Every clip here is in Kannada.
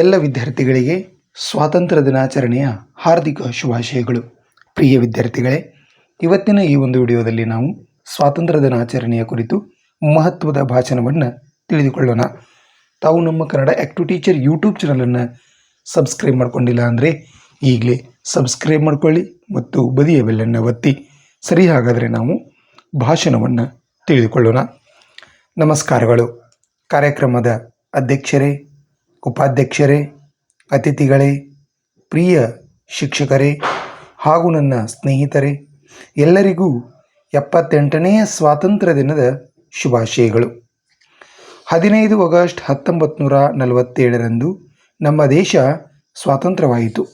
ಎಲ್ಲ ವಿದ್ಯಾರ್ಥಿಗಳಿಗೆ ಸ್ವಾತಂತ್ರ್ಯ ದಿನಾಚರಣೆಯ ಹಾರ್ದಿಕ ಶುಭಾಶಯಗಳು. ಪ್ರಿಯ ವಿದ್ಯಾರ್ಥಿಗಳೇ, ಇವತ್ತಿನ ಈ ಒಂದು ವಿಡಿಯೋದಲ್ಲಿ ನಾವು ಸ್ವಾತಂತ್ರ್ಯ ದಿನಾಚರಣೆಯ ಕುರಿತು ಮಹತ್ವದ ಭಾಷಣವನ್ನು ತಿಳಿದುಕೊಳ್ಳೋಣ. ತಾವು ನಮ್ಮ ಕನ್ನಡ ಆ್ಯಕ್ಟಿವ್ ಟೀಚರ್ ಯೂಟ್ಯೂಬ್ ಚಾನಲನ್ನು ಸಬ್ಸ್ಕ್ರೈಬ್ ಮಾಡಿಕೊಂಡಿಲ್ಲ ಅಂದರೆ ಈಗಲೇ ಸಬ್ಸ್ಕ್ರೈಬ್ ಮಾಡಿಕೊಳ್ಳಿ ಮತ್ತು ಬದಿಯ ಬೆಲ್ಲನ್ನು ಒತ್ತಿ. ಸರಿ, ಹಾಗಾದರೆ ನಾವು ಭಾಷಣವನ್ನು ತಿಳಿದುಕೊಳ್ಳೋಣ. ನಮಸ್ಕಾರಗಳು. ಕಾರ್ಯಕ್ರಮದ ಅಧ್ಯಕ್ಷರೇ ಉಪಾಧ್ಯಕ್ಷರೇ, ಅತಿಥಿಗಳೇ, ಪ್ರಿಯ ಶಿಕ್ಷಕರೇ ಹಾಗೂ ನನ್ನ ಸ್ನೇಹಿತರೇ, ಎಲ್ಲರಿಗೂ ಎಪ್ಪತ್ತೆಂಟನೆಯ ಸ್ವಾತಂತ್ರ್ಯ ದಿನದ ಶುಭಾಶಯಗಳು. ಹದಿನೈದು ಆಗಸ್ಟ್ ಹತ್ತೊಂಬತ್ತು ನೂರ ನಲವತ್ತೇಳರಂದು ನಮ್ಮ ದೇಶ ಸ್ವಾತಂತ್ರ್ಯವಾಯಿತು.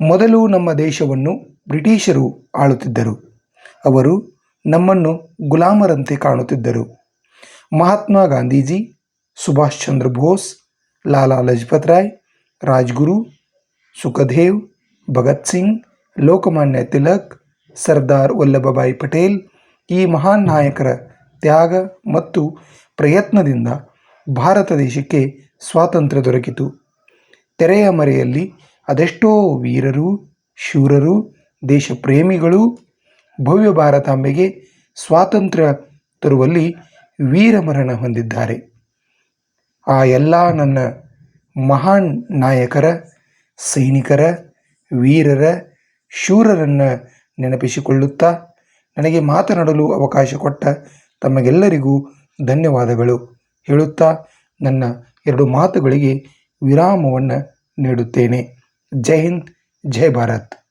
ಮೊದಲು ನಮ್ಮ ದೇಶವನ್ನು ಬ್ರಿಟಿಷರು ಆಳುತ್ತಿದ್ದರು. ಅವರು ನಮ್ಮನ್ನು ಗುಲಾಮರಂತೆ ಕಾಣುತ್ತಿದ್ದರು. ಮಹಾತ್ಮ ಗಾಂಧೀಜಿ, ಸುಭಾಷ್ ಚಂದ್ರ ಬೋಸ್ ಲಾಲಾ ಲಜಪತ್ ರಾಯ್, ರಾಜ್ಗುರು, ಸುಖದೇವ್, ಭಗತ್ ಸಿಂಗ್, ಲೋಕಮಾನ್ಯ ತಿಲಕ್, ಸರ್ದಾರ್ ವಲ್ಲಭಭಾಯಿ ಪಟೇಲ್ ಈ ಮಹಾನ್ ನಾಯಕರ ತ್ಯಾಗ ಮತ್ತು ಪ್ರಯತ್ನದಿಂದ ಭಾರತ ದೇಶಕ್ಕೆ ಸ್ವಾತಂತ್ರ್ಯ ದೊರಕಿತು. ತೆರೆಯ ಮರೆಯಲ್ಲಿ ಅದೆಷ್ಟೋ ವೀರರು, ಶೂರರು ದೇಶ ಪ್ರೇಮಿಗಳು ಭವ್ಯ ಭಾರತಾಂಬೆಗೆ ಸ್ವಾತಂತ್ರ್ಯ ತರುವಲ್ಲಿ ವೀರಮರಣ ಹೊಂದಿದ್ದಾರೆ. ಆ ಎಲ್ಲ ನನ್ನ ಮಹಾನ್ ನಾಯಕರ, ಸೈನಿಕರ, ವೀರರ, ಶೂರರನ್ನು ನೆನಪಿಸಿಕೊಳ್ಳುತ್ತಾ ನನಗೆ ಮಾತನಾಡಲು ಅವಕಾಶ ಕೊಟ್ಟ ತಮಗೆಲ್ಲರಿಗೂ ಧನ್ಯವಾದಗಳು ಹೇಳುತ್ತಾ ನನ್ನ ಎರಡು ಮಾತುಗಳಿಗೆ ವಿರಾಮವನ್ನು ನೀಡುತ್ತೇನೆ. ಜೈ ಹಿಂದ್, ಜೈ ಭಾರತ್.